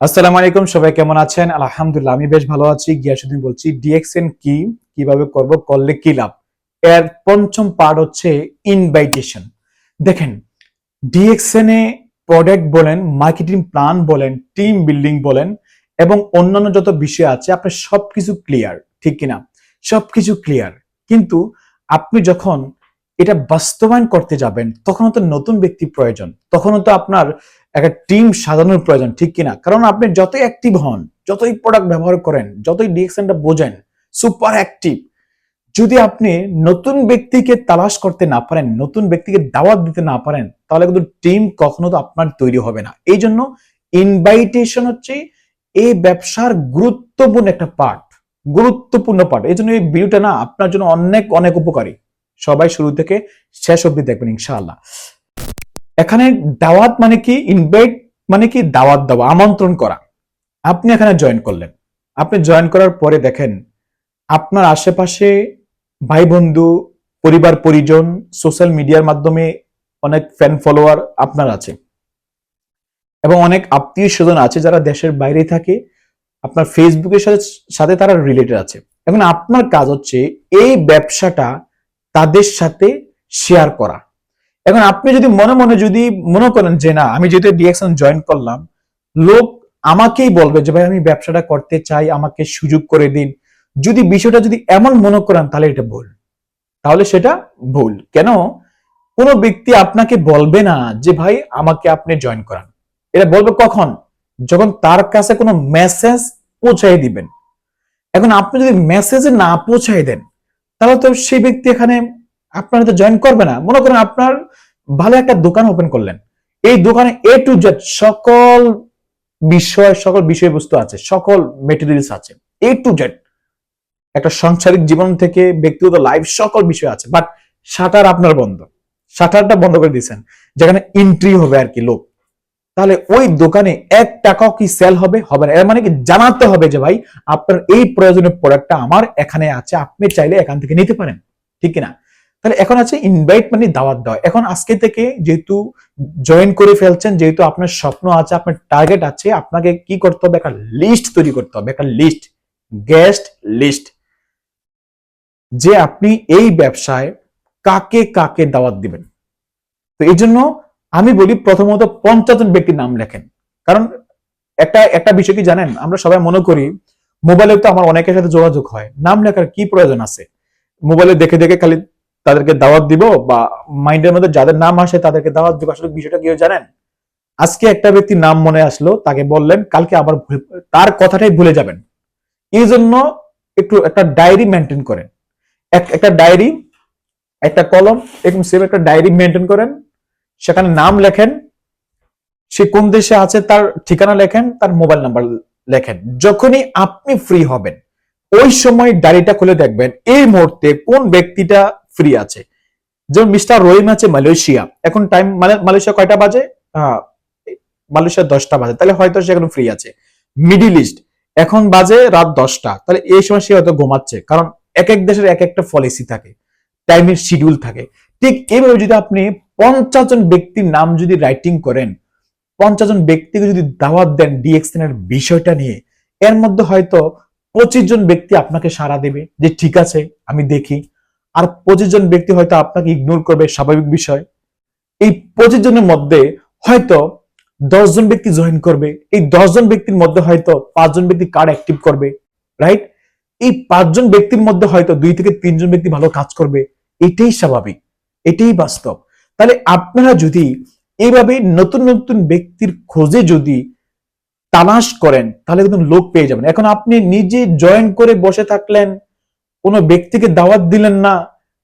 আসসালামু আলাইকুম, সবাই কেমন আছেন? আলহামদুলিল্লাহ, আমি বেশ ভালো আছি। গিয়াসুদ্দিন বলছি ডিএক্সএন কি, কীভাবে করব, করলে কি লাভ? এর পঞ্চম পার্ট হচ্ছে ইনভাইটেশন দেখেন ডিএক্সএন এ প্রোডাক্ট বলেন মার্কেটিং প্ল্যান বলেন টিম বিল্ডিং বলেন, এবং অন্যান্য যত বিষয় আছে, আপনার সবকিছু ক্লিয়ার ঠিক কিনা? সবকিছু ক্লিয়ার কিন্তু আপনি যখন এটা বাস্তবায়ন করতে যাবেন, তখনও তো নতুন ব্যক্তি প্রয়োজন, তখনও তো আপনার একটা টিম সাজানোর প্রয়োজন, ঠিক কিনা? কারণ আপনি যতই অ্যাক্টিভ হন, যতই প্রোডাক্ট ব্যবহার করেন, যতই ডিএক্সএনটা বোঝেন সুপার অ্যাক্টিভ যদি আপনি নতুন ব্যক্তিকে তালাশ করতে না পারেন, নতুন ব্যক্তিকে দাওয়াত দিতে না পারেন, তাহলে কিন্তু টিম কখনো তো আপনার তৈরি হবে না। এই জন্য ইনভাইটেশন হচ্ছে এই ব্যবসার গুরুত্বপূর্ণ একটা পার্ট গুরুত্বপূর্ণ পার্ট এই জন্য এই ভিডিওটা না আপনার জন্য অনেক অনেক উপকারী। সবাই শুরু থেকে শেষ অব্দি দেখবেন, ইনশাআল্লাহ। এখানে দাওয়াত মানে কি? ইনভাইট মানে কি? দাওয়াত দেওয়া, আমন্ত্রণ করা। আপনি এখানে জয়েন করলেন। আপনি জয়েন করার পরে দেখেন, আপনার আশেপাশে ভাই বন্ধু, পরিবার পরিজন সোশ্যাল মিডিয়ার মাধ্যমে অনেক ফ্যান ফলোয়ার আপনার আছে। এবং অনেক আত্মীয় স্বজন আছে যারা দেশের বাইরে থাকে। আপনার ফেসবুকের সাথে সাথে তারা রিলেটেড আছে। এখন আপনার কাজ হচ্ছে, এই ব্যবসাটা তাদের সাথে শেয়ার করা। এখন আপনি যদি মনে মনে যদি মনে করেন যে না, আমি যেহেতু ডিএকশন জয়েন করলাম, লোক আমাকেই বলবে যে, ভাই, আমি ব্যবসাটা করতে চাই, আমাকে সুযোগ করে দিন। যদি বিষয়টা যদি এমন মনে করেন, তাহলে এটা ভুল। তাহলে সেটা ভুল। কেন? কোনো ব্যক্তি আপনাকে বলবে না যে, ভাই, আমাকে আপনি জয়েন করান। এটা বলবে কখন? যখন তার কাছে কোনো মেসেজ পৌঁছাই দিবেন। এখন আপনি যদি মেসেজ না পৌঁছাই দেন তাহলে তো সেই ব্যক্তি এখানে আপনার তো জয়েন করবে না। মনে করেন আপনার ভালো একটা দোকান ওপেন করলেন। এই দোকানে এ টু জেড সকল বিষয়, সকল বিষয়বস্তু আছে, সকল মেটেরিয়ালস আছে। এ টু জেড একটা সাংসারিক জীবন থেকে ব্যক্তিগত লাইফ সকল বিষয় আছে। বাট শাটার আপনার বন্ধ। শাটারটা বন্ধ করে দিয়েছেন। যেখানে এন্ট্রি হবে আর কি লোক। তাহলে ওই দোকানে এক টাকাও কি সেল হবে? হবে না। এর মানে কি জানাতে হবে যে ভাই, আপনার এই প্রয়োজনীয় প্রোডাক্টটা আমার এখানে আছে, আপনি চাইলে এখান থেকে নিতে পারেন। ঠিক কিনা? তাহলে এখন আছে ইনভাইট মানে দাওয়াত দেওয়া। এখন আজকে থেকে যেহেতু জয়েন করে ফেলছেন, যেহেতু আপনার স্বপ্ন আছে, আপনার টার্গেট আছে, আপনাকে কি করতে হবে? একটা লিস্ট তৈরি করতে হবে। একটা লিস্ট গেস্ট লিস্ট যে আপনি এই ব্যবসায় কাকে কাকে দাওয়াত দিবেন। তো এই জন্য আমি বলি প্রথমত পঞ্চাশ জন ব্যক্তির নাম লেখেন। কারণ একটা একটা বিষয় কি জানেন? আমরা সবাই মনে করি মোবাইলে তো আমার অনেকের সাথে যোগাযোগ হয়। নাম লেখার কি প্রয়োজন আছে? মোবাইলে দেখে দেখে খালি তাদেরকে দাওয়াত দিব বা মাইন্ডের মধ্যে যাদের নাম আসে তাদেরকে দাওয়াত দিব। আসলে বিষয়টা কি জানেন? আজকে একটা ব্যক্তির নাম মনে আসলো, তাকে বললেন, কালকে আবার তার কথাটাই ভুলে যাবেন। এই জন্য একটু একটা ডায়েরি মেনটেন করেন। এক- একটা ডায়েরি, একটা কলম, এরকম সেম একটা ডায়েরি মেনটেন করেন। সেখানে নাম লেখেন সে কোন দেশে আছে তার ঠিকানা লেখেন তার মোবাইল নাম্বার লেখেন। যখনই আপনি ফ্রি হবেন ওই সময় ডায়েরিটা খুলে দেখবেন এই মুহূর্তে কোন ব্যক্তিটা ফ্রি আছে। যেমন মিস্টার রহিম আছে মালয়েশিয়া এখন টাইম মানে মালয়েশিয়া কয়টা বাজে? আহ, মালয়েশিয়া দশটা বাজে তাহলে হয়তো সে এখন ফ্রি আছে। মিডিল ইস্ট এখন বাজে রাত দশটা তাহলে এই সময় সে হয়তো ঘুমাচ্ছে কারণ এক এক দেশের এক একটা পলিসি থাকে টাইমের শিডিউল থাকে। ঠিক এইভাবে যদি আপনি পঞ্চাশ জন ব্যক্তির নাম যদি রাইটিং করেন, পঞ্চাশ জন ব্যক্তিকে যদি দাওয়াত দেন ডিএক্সএন এর বিষয়টা নিয়ে, এর মধ্যে হয়তো পঁচিশ জন ব্যক্তি আপনাকে সাড়া দেবে যে ঠিক আছে, আমি দেখি। আর পঁচিশ জন ব্যক্তি হয়তো আপনাকে ইগনোর করবে, স্বাভাবিক বিষয়। এই পঁচিশ জনের মধ্যে হয়তো দশ জন ব্যক্তি জয়েন করবে, এই দশ জন ব্যক্তির মধ্যে হয়তো পাঁচজন ব্যক্তি কার্ড অ্যাক্টিভ করবে রাইট এই পাঁচজন ব্যক্তির মধ্যে হয়তো দুই থেকে তিনজন ব্যক্তি ভালো কাজ করবে, এটাই স্বাভাবিক। এটাই বাস্তব। তাহলে আপনারা যদি এইভাবে নতুন নতুন ব্যক্তির খোঁজে যদি তালাশ করেন, তাহলে কিন্তু লোক পেয়ে যাবেন। এখন আপনি নিজে জয়েন করে বসে থাকলেন, কোনো ব্যক্তিকে দাওয়াত দিলেন না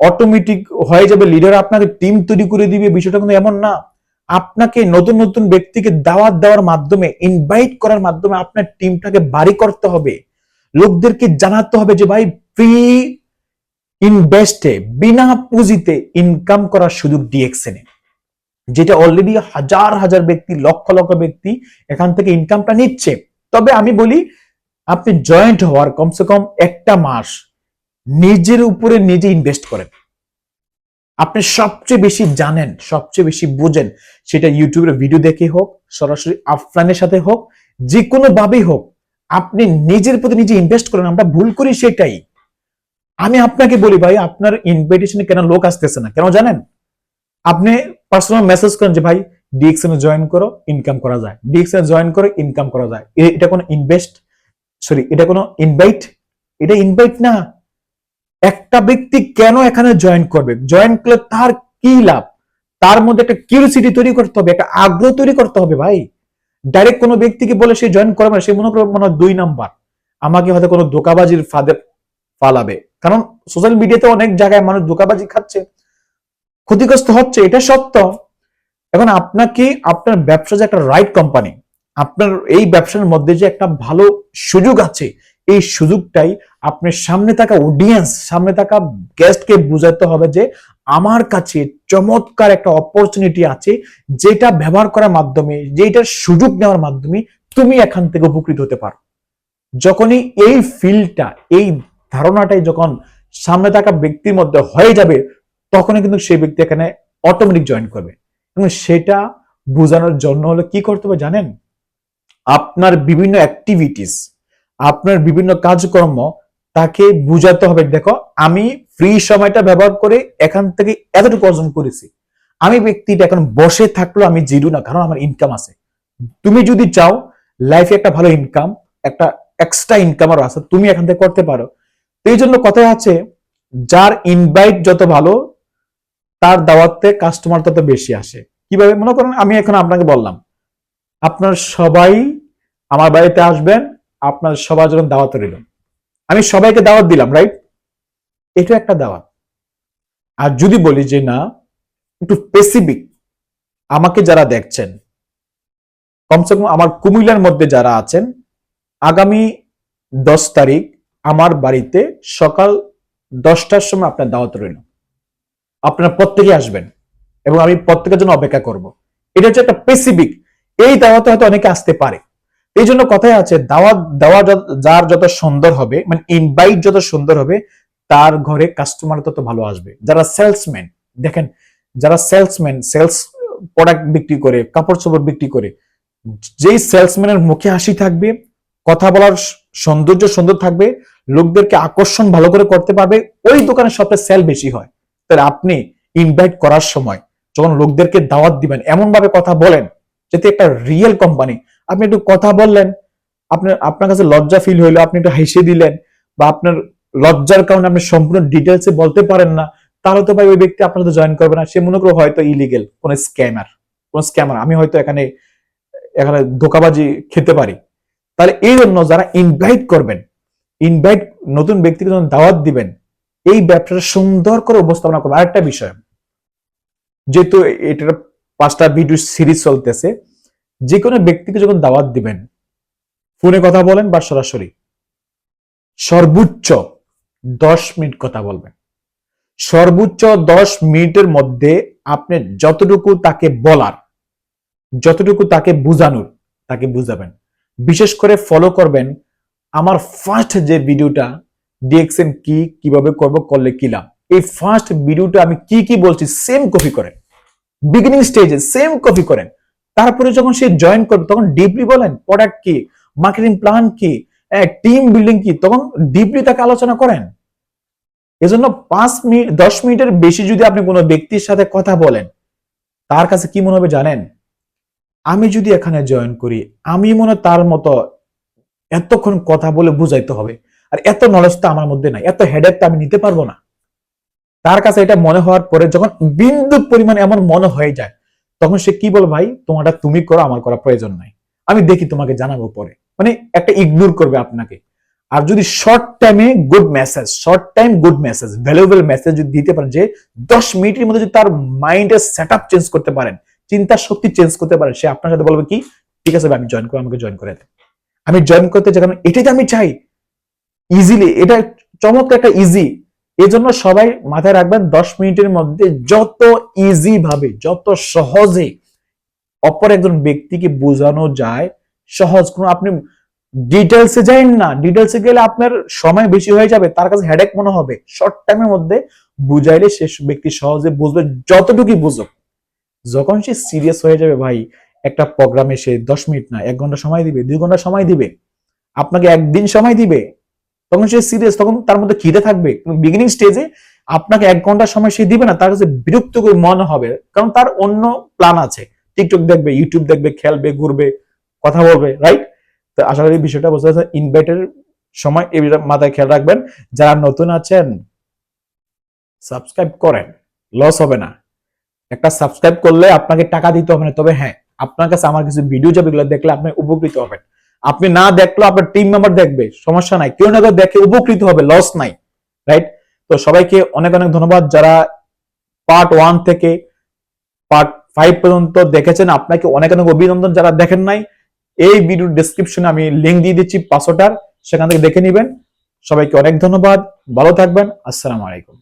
অটোমেটিক হয়ে যাবে লিডার আপনাকে টিম তৈরি করে দিবে, বিষয়টা কিন্তু এমন না। আপনাকে নতুন নতুন ব্যক্তিকে দাওয়াত দেওয়ার মাধ্যমে ইনভাইট করার মাধ্যমে আপনার টিমটাকে বাড়ি করতে হবে। লোকদেরকে জানাতে হবে যে, ভাই ফ্রি ইনভেস্টে বিনা পুঁজিতে ইনকাম করার সুযোগ ডিএক্সএনে যেটা অলরেডি হাজার হাজার ব্যক্তি, লক্ষ লক্ষ ব্যক্তি এখান থেকে ইনকামটা নিচ্ছে। তবে আমি বলি, আপনি জয়েন্ট হওয়ার কমসে কম একটা মাস নিজের উপরে নিজে ইনভেস্ট করেন। আপনি সবচেয়ে বেশি জানেন, সবচেয়ে বেশি বুঝেন, সেটা ইউটিউবের ভিডিও দেখে হোক, সরাসরি আফরানের সাথে হোক যে কোনো ভাবেই হোক, আপনি নিজের প্রতি নিজে ইনভেস্ট করেন, আমরা ভুল করি সেটাই। আমি আপনাকে বলি ভাই, আপনার ইনভাইটেশনে কেন লোক আসতেছে না? কেন জানেন? আপনি পার্সোনাল মেসেজ করেন যে, ভাই ডিএক্সএন জয়েন করো ইনকাম করা যায়। ডিএক্সএন জয়েন করে ইনকাম করা যায়। এটা কোনো ইনভেস্ট সরি এটা কোনো ইনভাইট এটা ইনভাইট না। একটা ব্যক্তি কেন এখানে জয়েন করবে? জয়েন করলে তার কি লাভ? তার মধ্যে একটা কিউরিসিটি তৈরি করতে হবে, একটা আগ্রহ তৈরি করতে হবে ভাই। ডাইরেক্ট কোনো ব্যক্তিকে বলে সে জয়েন করবে না, সে মনে করবে, মনে হয় দুই নাম্বার আমাকে হয়তো কোনো দোকাবাজির ফাঁদে ফালাবে। কারণ সোশ্যাল মিডিয়াতে অনেক জায়গায় মানুষ দোকাবাজি খাচ্ছে, ক্ষতিগ্রস্ত হচ্ছে, এটা সত্য। এখন আপনাকে আপনার ব্যবসা যে একটা রাইট কোম্পানি আপনার এই ব্যবসার মধ্যে যে একটা ভালো সুযোগ আছে, এই সুযোগটাই আপনার সামনে থাকা অডিয়েন্স সামনে থাকা গেস্টকে বুঝাতে হবে যে আমার কাছে চমৎকার একটা অপরচুনিটি আছে, যেটা ব্যবহার করার মাধ্যমে, যেটার সুযোগ নেওয়ার মাধ্যমে তুমি এখান থেকে উপকৃত হতে পারো। যখনই এই ফিল্ডটা এই ধারণাটাই যখন সামনে থাকা ব্যক্তির মধ্যে হয়ে যাবে, তখনই কিন্তু সেই ব্যক্তি এখানে অটোমেটিক জয়েন করবে। এবং সেটা বোঝানোর জন্য হলো কি করতে হবে জানেন? আপনার বিভিন্ন অ্যাক্টিভিটিস আপনার বিভিন্ন কাজকর্ম তাকে বুঝাতে হবে। দেখো, আমি ফ্রি সময়টা ব্যবহার করে এখান থেকে এতটুকু অর্জন করেছি। আমি ব্যক্তিটা এখন বসে থাকলেও আমি জিরো না, কারণ আমার ইনকাম আছে। তুমি যদি চাও লাইফে একটা ভালো ইনকাম একটা এক্সট্রা ইনকাম আরও আছে, তুমি এখান থেকে করতে পারো। এই জন্য কথায় আছে, যার ইনভাইট যত ভালো, তার দাওয়াতে কাস্টমার তত বেশি আসে। কীভাবে? মনে করেন আমি এখন আপনাকে বললাম, আপনার সবাই আমার বাড়িতে আসবেন, আপনার সবার জন্য দাওয়াত রইল। আমি সবাইকে দাওয়াত দিলাম রাইট এটা একটা দাওয়াত। আর যদি বলি যে না, একটু স্পেসিফিক আমাকে যারা দেখছেন, কমসে কম আমার কুমিল্লার মধ্যে যারা আছেন, আগামী দশ তারিখ আমার বাড়িতে সকাল দশটার সময় আপনার দাওয়াত রইল। আপনারা প্রত্যেকে আসবেন এবং আমি প্রত্যেকের জন্য অপেক্ষা করব। এটা হচ্ছে একটা স্পেসিফিক এই দাওয়াতে হয়তো অনেকে আসতে পারে। এই জন্য কথাই আছে, দাওয়াত দেওয়া যার যত সুন্দর হবে মানে ইনভাইট যত সুন্দর হবে, তার ঘরে কাস্টমার তত ভালো আসবে। যারা সেলসম্যান দেখেন, যারা সেলসম্যান সেলস প্রোডাক্ট বিক্রি করে, কাপড় চোপড় বিক্রি করে, যেই সেলসম্যানের মুখে হাসি থাকবে, কথা বলার সৌন্দর্য সুন্দর থাকবে লোকদেরকে আকর্ষণ ভালো করে করতে পারবে, ওই দোকানে সবচেয়ে সেল বেশি হয়। তাহলে আপনি ইনভাইট করার সময় যখন লোকদেরকে দাওয়াত দিবেন এমন ভাবে কথা বলেন যাতে একটা রিয়েল কোম্পানি আপনি একটু কথা বললেন, আপনার আপনার কাছে লজ্জা ফিল হইল, আপনি একটু হেসে দিলেন বা আপনার লজ্জার কারণে আপনি সম্পূর্ণ ডিটেলসে বলতে পারেন না, তাহলে তো ভাই ওই ব্যক্তি আপনার জয়েন করবে না। সে মনে করো হয়তো ইলিগেল কোন স্ক্যামার কোন স্ক্যামার আমি হয়তো এখানে এখানে ধোকাবাজি খেতে পারি। তাহলে এই জন্য যারা ইনভাইট করবেন ইনভাইট নতুন ব্যক্তিকে যখন দাওয়াত দিবেন, এই ব্যবসাটা সুন্দর করে উপস্থাপনা করবেন। আরেকটা বিষয়, যেহেতু এটার পাঁচটা ভিডিও সিরিজ চলতেছে যে কোনো ব্যক্তিকে যখন দাওয়াত দিবেন, ফোনে কথা বলেন বা সরাসরি, সর্বোচ্চ দশ মিনিট কথা বলবেন। সর্বোচ্চ দশ মিনিটের মধ্যে আপনি যতটুকু তাকে বলার, যতটুকু তাকে বুঝানোর, তাকে বুঝাবেন। বিশেষ করে ফলো করবেন আমার ফার্স্ট যে ভিডিওটা ডিএক্সএন কি, কীভাবে করব, করলে কি লাভ? এই ফার্স্ট ভিডিওটা আমি কি কি বলছি সেম কপি করেন। বিগিনিং স্টেজে সেম কপি করেন। তারপরে যখন সে জয়েন করবে, তখন ডিপলি বলেন প্রোডাক্ট কি মার্কেটিং প্ল্যান কি টিম বিল্ডিং কি, তখন ডিপলি তাকে আলোচনা করেন। এজন্য পাঁচ মিনিট দশ মিনিটের বেশি যদি আপনি কোনো ব্যক্তির সাথে কথা বলেন, তার কাছে কি মনে হবে জানেন? আমি যদি এখানে জয়েন করি, আমি মনে তার মতো এতক্ষণ কথা বলে বুঝাইতে হবে। আর এত নলেজ তো আমার মধ্যে নাই, এত হেডেক তো আমি নিতে পারব না। তার কাছে এটা মনে হওয়ার পরে যখন বিন্দু পরিমাণ এমন মনে হয়ে যায়, তখন সে কি বল, ভাই, তোমারটা তুমি করো, আমার করা প্রয়োজন নাই। আমি দেখি তোমাকে জানাব পরে। মানে একটা ইগনোর করবে আপনাকে। আর যদি শর্ট টাইমে good message short time good message valuable message যদি দিতে পারেন, যে দশ মিনিটের মধ্যে যদি তার মাইন্ডের সেট আপ চেঞ্জ করতে পারেন চিন্তা শক্তি চেঞ্জ করতে পারেন, সে আপনার সাথে বলবে কি, ঠিক আছে আমি জয়েন করব আমাকে জয়েন করে দেন আমি জয়েন করতে চাই, কারণ এটাই তো আমি চাই। ইজিলি এটা চমৎকার একটা ইজি এই জন্য সবাই মাথায় রাখবেন, দশ মিনিটের মধ্যে যত ইজি ভাবে, যত সহজে অপর একজন ব্যক্তিকে বোঝানো যায়, সহজ কোনো আপনি ডিটেলসে যাইন না। ডিটেলসে গেলে আপনার সময় বেশি হয়ে যাবে, তার কাছে হেডেক মনে হবে। শর্ট টাইমের মধ্যে বুঝাইলে সে ব্যক্তি সহজে বুঝবে যতটুকু বুঝুক। যখন সে সিরিয়াস হয়ে যাবে, ভাই একটা প্রোগ্রামে সে দশ মিনিট না, এক ঘণ্টা সময় দিবে, দুই ঘণ্টা সময় দিবে, আপনাকে একদিন সময় দিবে, তখন সে সিরিয়াস তখন তার মধ্যে খিদে থাকবে। বিগিনিং স্টেজে আপনাকে এক ঘণ্টা সময় সে দিবে না, তার কাছে বিরক্ত করে মনে হবে, কারণ তার অন্য প্ল্যান আছে। টিকটক দেখবে ইউটিউব দেখবে, খেলবে, ঘুরবে, কথা বলবে রাইট তো আশা করি বিষয়টা বুঝতে পারছেন। ইনভাইটের সময় এই মাথায় খেয়াল রাখবেন। যারা নতুন আছেন সাবস্ক্রাইব করেন লস হবে না। একটা সাবস্ক্রাইব করলে আপনাকে টাকা দিতে হবে না, তবে হ্যাঁ আপনার কাছে আমার কিছু ভিডিও যাবে, এগুলো দেখলে আপনি উপকৃত হবেন। আপনি না দেখলেও আপনার টিম মেম্বার দেখবে, সমস্যা নাই। কেউ না কেউ দেখে উপকৃত হবে লস নাই রাইট তো সবাইকে অনেক অনেক ধন্যবাদ। যারা পার্ট ওয়ান থেকে পার্ট ফাইভ পর্যন্ত দেখেছেন, আপনাকে অনেক অনেক অভিনন্দন। যারা দেখেন নাই, এই ভিডিও ডেসক্রিপশনে আমি লিঙ্ক দিয়ে দিচ্ছি পাঁচশোটার সেখান থেকে দেখে নেবেন। সবাইকে অনেক ধন্যবাদ। ভালো থাকবেন। আসসালামু আলাইকুম।